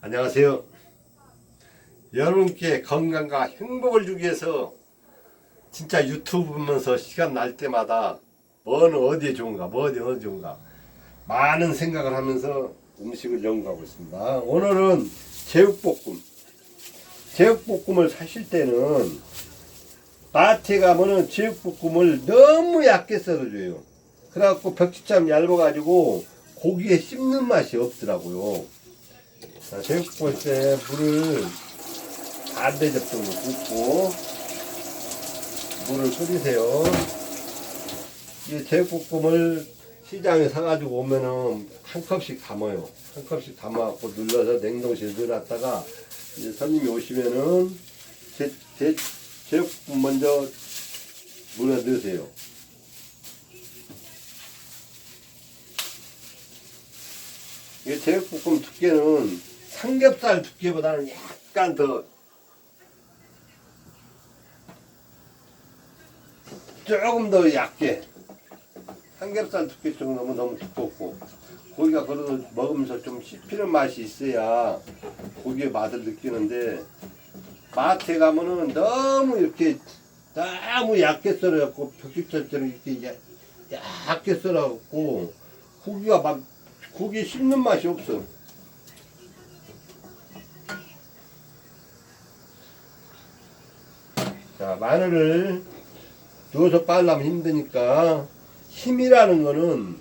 안녕하세요. 여러분께 건강과 행복을 주기 위해서 진짜 유튜브 보면서 시간 날 때마다 뭐는 어디에 좋은가, 뭐 어디 어디 좋은가 많은 생각을 하면서 음식을 연구하고 있습니다. 오늘은 제육볶음. 제육볶음을 사실 때는 마트에 가면은 제육볶음을 너무 얇게 썰어줘요. 그래갖고 벽지참 얇아가지고 고기에 씹는 맛이 없더라고요. 자, 제육볶음 할때 물을 반대 접종으로 붓고 물을 끓이세요. 이 제육볶음을 시장에 사가지고 오면은 한 컵씩 담아요. 한 컵씩 담아갖고 눌러서 냉동실에 넣어놨다가 이제 손님이 오시면은 제, 제, 제육볶음 먼저 물에 넣으세요. 이 제육볶음 두께는 삼겹살 두께보다는 약간 더 조금 더 얇게 삼겹살 두께 정도면 너무 두껍고 고기가 그래도 먹으면서 좀 씹히는 맛이 있어야 고기의 맛을 느끼는데 마트에 가면은 너무 이렇게 너무 얇게 썰어갖고 벽집처럼 이렇게 야- 얇게 썰어갖고 고기가 막 고기 씹는 맛이 없어. 자 마늘을 넣어서 빨라면 힘드니까 힘이라는 거는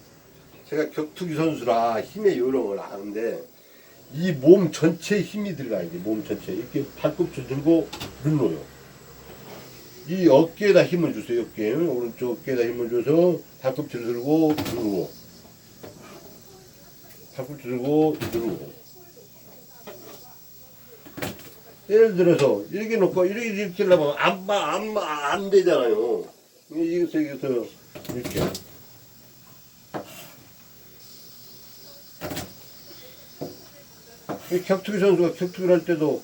제가 격투기 선수라 힘의 요령을 아는데 이 몸 전체에 힘이 들어가야 돼. 몸 전체 이렇게 발꿈치 들고 눌러요. 이 어깨에다 힘을 주세요. 어깨 오른쪽 어깨에다 힘을 줘서 발꿈치를 들고 누르고 발꿈치 들고 누르고 예를 들어서 이렇게 놓고 이렇게 이렇게 하려면 안안 안 되잖아요. 여기서 여기서 이렇게 이 격투기 선수가 격투기를 할 때도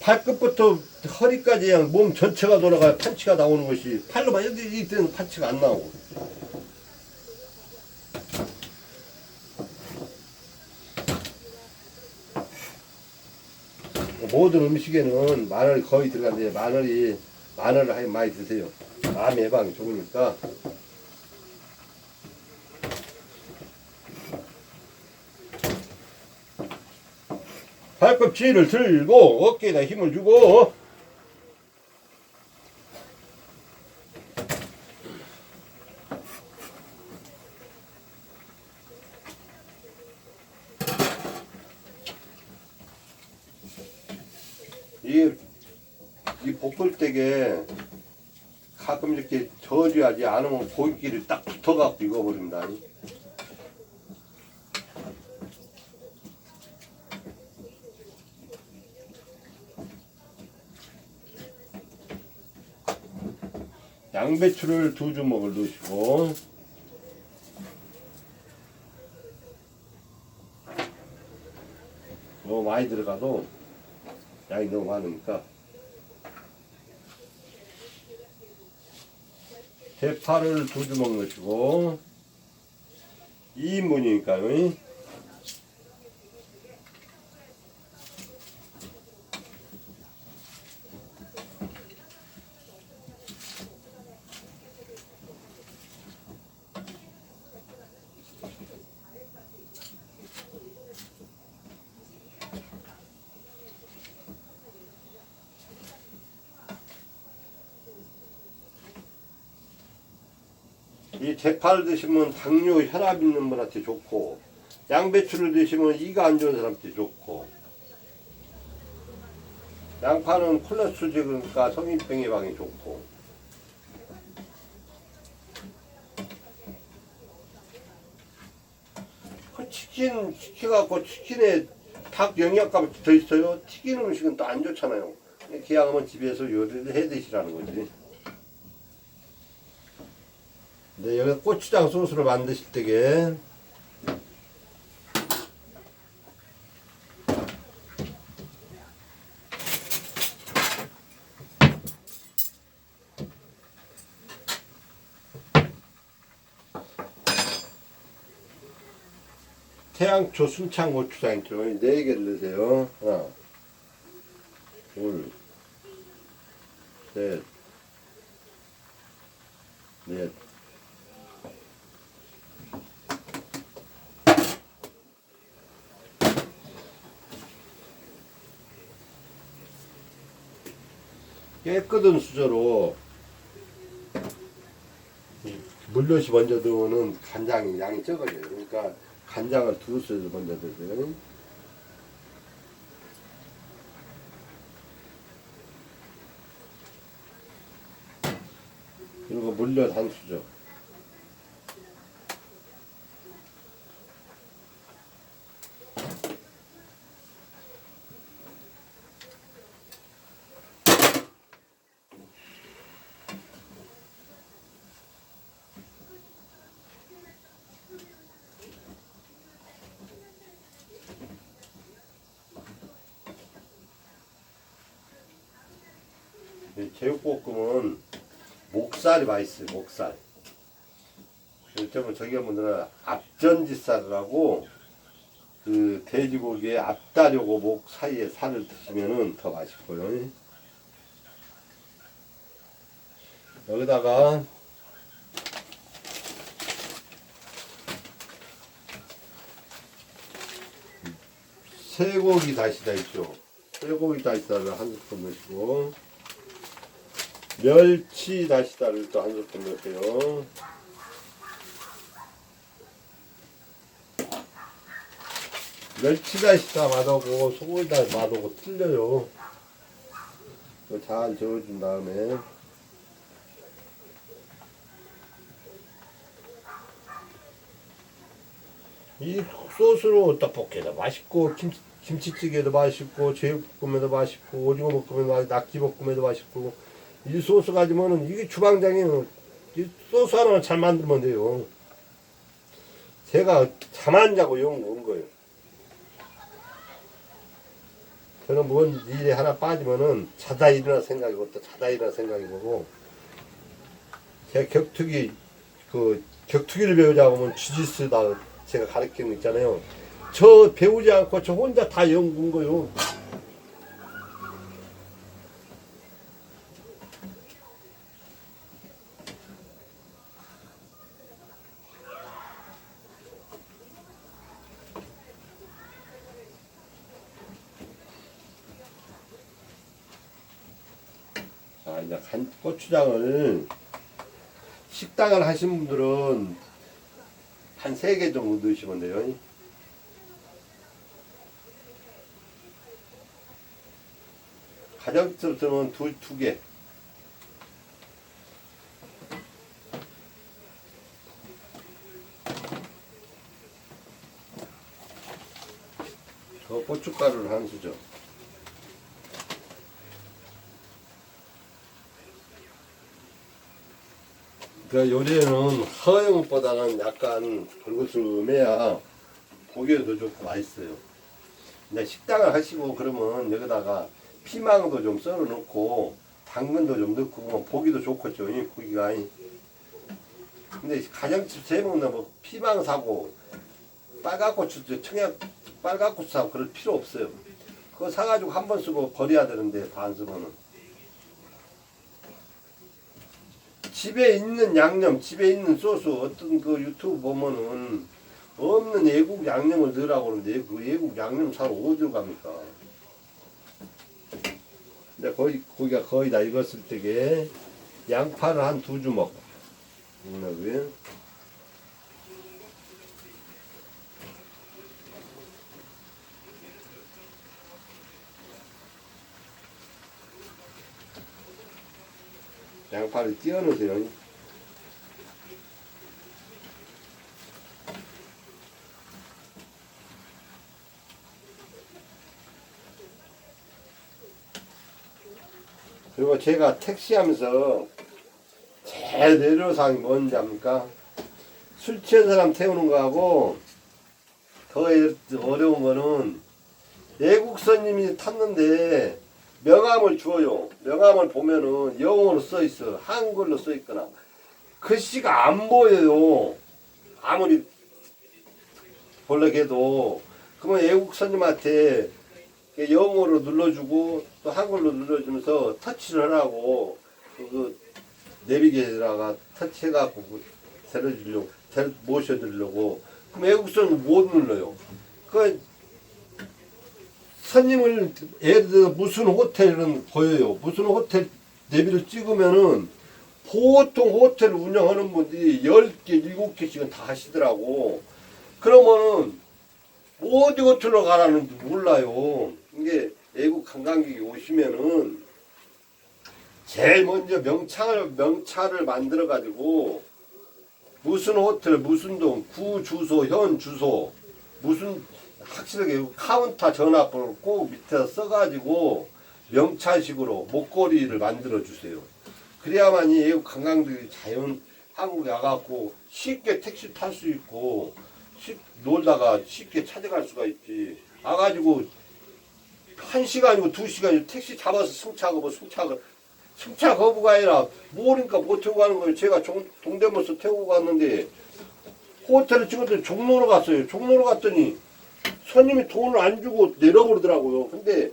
발끝부터 허리까지 그냥 몸 전체가 돌아가야 판치가 나오는 것이 팔로만 이렇게 이때는 판치가 안 나오고 모든 음식에는 마늘이 거의 들어가는데 마늘이 마늘을 많이 드세요. 암 예방이 좋으니까. 발꿈치를 들고 어깨에다 힘을 주고 이, 이 볶을 때게 가끔 이렇게 저어줘야지 않으면 고기끼리 딱 붙어갖고 익어버립니다. 양배추를 두 주먹을 넣으시고 너무 많이 들어가도 양이 너무 많으니까. 대파를 두 주먹 넣으시고 2인분이니까요 이 대파를 드시면 당뇨 혈압 있는 분한테 좋고 양배추를 드시면 이가 안 좋은 사람한테 좋고. 양파는 콜레스테롤 그러니까 성인병 예방에 좋고. 그 치킨 시켜갖고 치킨에 닭 영양가 더 있어요. 튀긴 음식은 또 안 좋잖아요. 기왕하면 집에서 요리를 해 드시라는 거지 네, 여기 고추장 소스를 만드실 때게 태양초 순창 고추장이죠. 네 개를 넣으세요. 하나, 둘, 셋, 넷. 깨끗한 수저로 물엿이 먼저 넣으면 간장이 양이 적어져요. 그러니까 간장을 두 수저 먼저 넣으세요. 그리고 물엿 한 수저. 제육볶음은 목살이 맛있어요. 목살. 요즘은 저기 분들은 앞전지살이라고 그 돼지고기에 앞다리하고 목 사이에 살을 드시면은 더 맛있고요. 여기다가 쇠고기 다시다 있죠. 쇠고기 다시다를 한 스푼 넣으시고 멸치 다시다를 또 한 스푼 넣으세요. 멸치 다시다 맛하고 소고기 다시다 맛하고 틀려요. 잘 저어준 다음에 이 소스로 떡볶이도 맛있고 김, 김치찌개도 맛있고 제육볶음에도 맛있고 오징어 볶음에도 맛있고 낙지볶음에도 맛있고 이 소스 가지면은 이게 주방장에는 이 소스 하나만 잘 만들면 돼요. 제가 잠 안 자고 연구한 거예요. 저는 뭔 일이 하나 빠지면은 자다 일어나 생각이고 또 자다 일어나 생각이고 제가 격투기 그 격투기를 배우자 보면 주짓수다 제가 가르치는 거 있잖아요. 저 배우지 않고 저 혼자 다 연구한 거요. 이제 간, 고추장을 식당을 하신 분들은 한 세 개 정도 넣으시면 돼요. 가정스럽으면 두, 두 개. 저 고춧가루를 한 수저. 그 요리에는 허영보다는 약간 불구스름해야 고기도 좋고 맛있어요. 근데 식당을 하시고 그러면 여기다가 피망도 좀 썰어 넣고 당근도 좀 넣고 뭐 보기도 좋겠죠. 이 고기가. 근데 가정집 제목은 뭐 피망 사고 빨갛고추 저 청양 빨갛고추 사고 그럴 필요 없어요. 그거 사가지고 한 번 쓰고 버려야 되는데 다 안 쓰면은. 집에 있는 양념, 집에 있는 소스, 어떤 그 유튜브 보면은 없는 외국 양념을 넣으라고 그러는데 그 외국 양념 사러 어디로 갑니까? 근데 거의, 고기가 거의 다 익었을 때게 양파를 한 두 주먹 넣고요. 양파를 띄워 넣으세요. 그리고 제가 택시하면서 제일 내려사항이 뭔지 압니까? 술 취한 사람 태우는 거하고 더 어려운 거는 외국 손님이 탔는데 명함을 주어요. 명함을 보면은 영어로 써 있어. 한글로 써 있거나. 글씨가 안 보여요. 아무리 볼래게도 그러면 외국 손님한테 영어로 눌러주고 또 한글로 눌러주면서 터치를 하라고 그 내비게이터가 터치해갖고 그 데려주려고 데려 모셔드리려고 그럼 손님 못 눌러요. 그 손님을 예를 들어 무슨 호텔은 보여요. 무슨 호텔 내비를 찍으면은 보통 호텔 운영하는 분들이 10개, 7개씩은 다 하시더라고. 그러면은 어디 호텔로 가라는 지 몰라요. 이게 외국 관광객이 오시면은 제일 먼저 명찰, 명찰을 만들어 가지고 무슨 호텔, 무슨 동, 구 주소, 현 주소, 무슨 확실하게 카운터 전화번호를 꼭 밑에 써가지고 명찰식으로 목걸이를 만들어 주세요. 그래야만이 관광객이 자연 한국에 와갖고 쉽게 택시 탈 수 있고 쉽, 놀다가 쉽게 찾아갈 수가 있지. 와가지고 한 시간이고 두 시간이고 택시 잡아서 승차하고 승차가 승차 거부가 아니라 모르니까 못 태우고 가는 거예요. 제가 종, 동대문에서 태우고 갔는데 호텔을 찍었더니 종로로 갔어요. 종로로 갔더니 손님이 돈을 안 주고 내려버리더라고요. 근데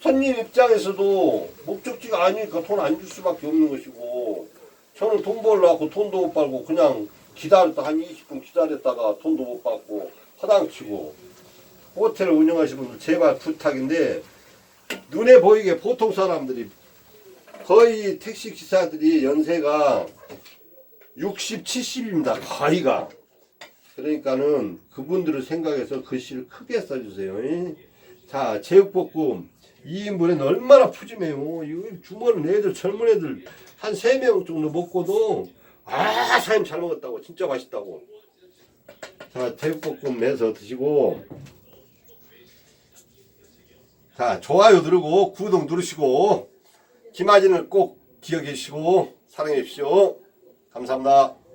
손님 입장에서도 목적지가 아니니까 돈 안 줄 수밖에 없는 것이고 저는 돈 벌려고 돈도 못 벌고 그냥 기다렸다 한 20분 기다렸다가 돈도 못 받고 허당치고 호텔을 운영하시는 분들 제발 부탁인데 눈에 보이게 보통 사람들이 거의 택시 기사들이 연세가 60, 70입니다. 거의가. 그러니까는 그분들을 생각해서 글씨를 크게 써주세요. 이. 자, 제육볶음 2인분에는 얼마나 푸짐해요. 이거 주머니 애들, 젊은 애들 한 3명 정도 먹고도 아, 사장님 잘 먹었다고. 진짜 맛있다고. 자, 제육볶음 내서 드시고 자, 좋아요 누르고 구독 누르시고 김아진을 꼭 기억해 주시고 사랑해 주십시오. 감사합니다.